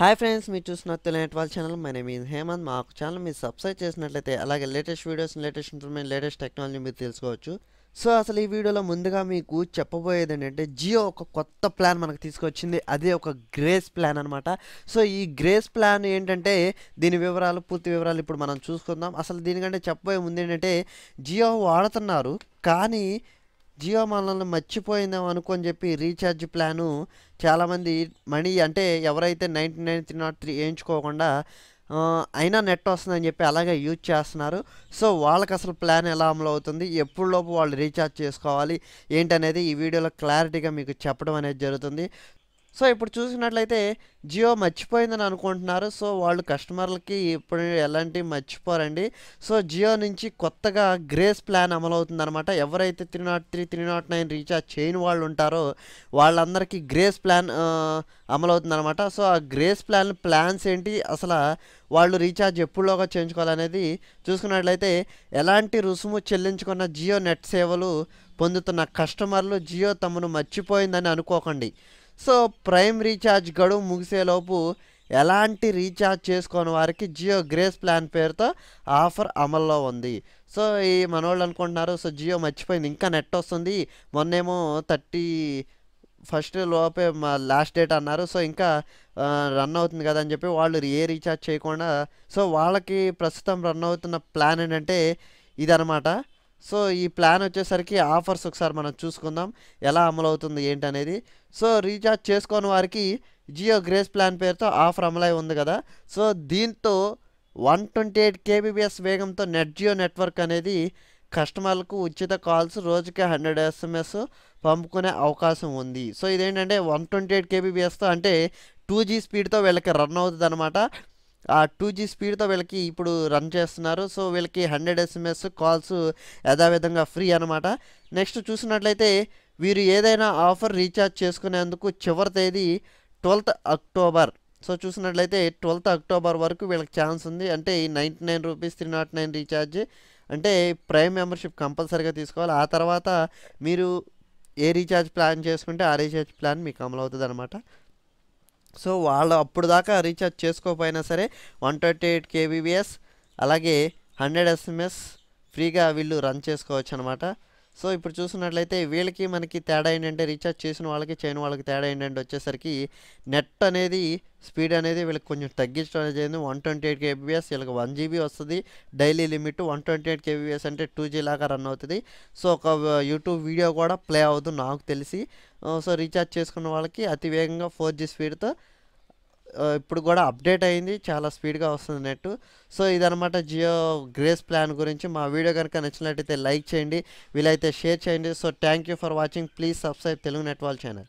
Hi friends మీరు చూస్తున్న తెలియని వాళ్ళ channel. My name is Hemanth. మాకు ఛానల్ మీరు సబ్స్క్రైబ్ చేసినట్లయితే అలాగే latest videos latest information latest technology మీరు తెలుసుకోవచ్చు. సో అసలు ఈ వీడియోలో ముందుగా మీకు చెప్పబోయేది ఏంటంటే జియో ఒక కొత్త ప్లాన్ మనకు తీసుకొచ్చింది. అదే ఒక గ్రేస్ ప్లాన్ అనమాట సో ఈ గ్రేస్ ప్లాన్ ఏంటంటే దీని వివరాలు పూర్తి వివరాలు ఇప్పుడు మనం చూసుకుందాం. అసలు దీనికంటే చెప్పబోయే ముందు ఏంటంటే జియో వాడుతున్నారు. కానీ జియో మనల్ని మర్చిపోయిందాం అనుకొని చెప్పి రీఛార్జ్ ప్లాను చాలామంది మనీ అంటే ఎవరైతే ninety nine three nought three వేయించుకోకుండా అయినా నెట్ వస్తుందని చెప్పి అలాగే యూజ్ చేస్తున్నారు. సో వాళ్ళకి అసలు ప్లాన్ ఎలా అమలు అవుతుంది? ఎప్పుడులోపు వాళ్ళు రీఛార్జ్ చేసుకోవాలి? ఏంటనేది ఈ వీడియోలో క్లారిటీగా మీకు చెప్పడం అనేది జరుగుతుంది. సో ఇప్పుడు చూసినట్లయితే జియో మర్చిపోయిందని అనుకుంటున్నారు. సో వాళ్ళు కస్టమర్లకి ఇప్పుడు ఎలాంటి మర్చిపోరండి. సో జియో నుంచి కొత్తగా గ్రేస్ ప్లాన్ అమలవుతుంది అనమాట ఎవరైతే three nought three three nought nine recharge చేయని వాళ్ళు ఉంటారో వాళ్ళందరికీ గ్రేస్ ప్లాన్ అమలవుతుంది అనమాట సో ఆ గ్రేస్ ప్లాన్ ప్లాన్స్ ఏంటి? అసలు వాళ్ళు రీఛార్జ్ ఎప్పుడులోగా చేయించుకోవాలనేది చూసుకున్నట్లయితే ఎలాంటి రుసుము చెల్లించుకున్న జియో నెట్ సేవలు పొందుతున్న కస్టమర్లు జియో తమను మర్చిపోయిందని అనుకోకండి. సో ప్రైమ్ రీఛార్జ్ గడువు ముగిసేలోపు ఎలాంటి రీఛార్జ్ చేసుకోని వారికి జియో గ్రేస్ ప్లాన్ పేరుతో ఆఫర్ అమల్లో ఉంది. సో ఈ మనోళ్ళు అనుకుంటున్నారు సో జియో మర్చిపోయింది ఇంకా నెట్ వస్తుంది. మొన్నేమో థర్టీ ఫస్ట్ లోపే మా లాస్ట్ డేట్ అన్నారు. సో ఇంకా రన్ అవుతుంది కదా అని చెప్పి వాళ్ళు ఏ రీఛార్జ్ చేయకుండా సో వాళ్ళకి ప్రస్తుతం రన్ అవుతున్న ప్లాన్ ఏంటంటే ఇదనమాట సో ఈ ప్లాన్ వచ్చేసరికి ఆఫర్స్ ఒకసారి మనం చూసుకుందాం. ఎలా అమలవుతుంది ఏంటనేది. సో రీఛార్జ్ చేసుకోని వారికి జియో గ్రేస్ ప్లాన్ పేరుతో ఆఫర్ అమలై ఉంది కదా. సో దీంతో వన్ ట్వంటీ ఎయిట్ కేబీబీఎస్ వేగంతో నెట్ జియో నెట్వర్క్ అనేది కస్టమర్లకు ఉచిత కాల్స్ రోజుకి హండ్రెడ్ ఎస్ఎంఎస్ పంపుకునే అవకాశం ఉంది. సో ఇదేంటంటే వన్ ట్వంటీ ఎయిట్ కేబీబీఎస్తో అంటే టూ జీ స్పీడ్తో వీళ్ళకి రన్ అవుతుంది అనమాట ఆ టూ జీ స్పీడ్తో వీళ్ళకి ఇప్పుడు రన్ చేస్తున్నారు. సో వీళ్ళకి హండ్రెడ్ ఎస్ఎంఎస్ కాల్స్ యథావిధంగా ఫ్రీ అనమాట నెక్స్ట్ చూసినట్లయితే వీరు ఏదైనా ఆఫర్ రీఛార్జ్ చేసుకునేందుకు చివరి తేదీ ట్వెల్త్ అక్టోబర్. సో చూసినట్లయితే ట్వెల్త్ అక్టోబర్ వరకు వీళ్ళకి ఛాన్స్ ఉంది. అంటే ఈ ninety nine rupees three nought nine recharge. అంటే ప్రైమ్ మెంబర్షిప్ కంపల్సరీగా తీసుకోవాలి. ఆ తర్వాత మీరు ఏ రీఛార్జ్ ప్లాన్ చేసుకుంటే ఆ రీఛార్జ్ ప్లాన్ మీకు అమలు అవుతుంది అనమాట సో వాళ్ళు అప్పుడు దాకా రీఛార్జ్ చేసుకోకపోయినా సరే వన్ ట్వంటీ ఎయిట్ కేబీబీఎస్ అలాగే హండ్రెడ్ ఎస్ఎంఎస్ ఫ్రీగా వీళ్ళు రన్ చేసుకోవచ్చు అనమాట సో ఇప్పుడు చూసినట్లయితే వీళ్ళకి మనకి తేడా ఏంటంటే రీఛార్జ్ చేసిన వాళ్ళకి చేయని వాళ్ళకి తేడా ఏంటంటే వచ్చేసరికి నెట్ అనేది స్పీడ్ అనేది వీళ్ళకి కొంచెం తగ్గించడం అనేది జరిగింది. వన్ ట్వంటీ ఎయిట్ కేబీఎస్ వీళ్ళకి వన్ జీబీ వస్తుంది. Daily limit one twenty eight KBs అంటే టూ జీ లాగా రన్ అవుతుంది. సో ఒక యూట్యూబ్ వీడియో కూడా ప్లే అవుతుంది నాకు తెలిసి. సో రీఛార్జ్ చేసుకున్న వాళ్ళకి అతి వేగంగా ఫోర్ జీ స్పీడ్తో ఇప్పుడు కూడా అప్డేట్ అయింది చాలా స్పీడ్గా వస్తుంది నెట్ సో ఇదనమాట జియో గ్రేస్ ప్లాన్ గురించి. మా వీడియో కనుక నచ్చినట్టయితే లైక్ చేయండి వీలైతే షేర్ చేయండి. So thank you for watching. Please subscribe Telugu నెట్వాల్ channel.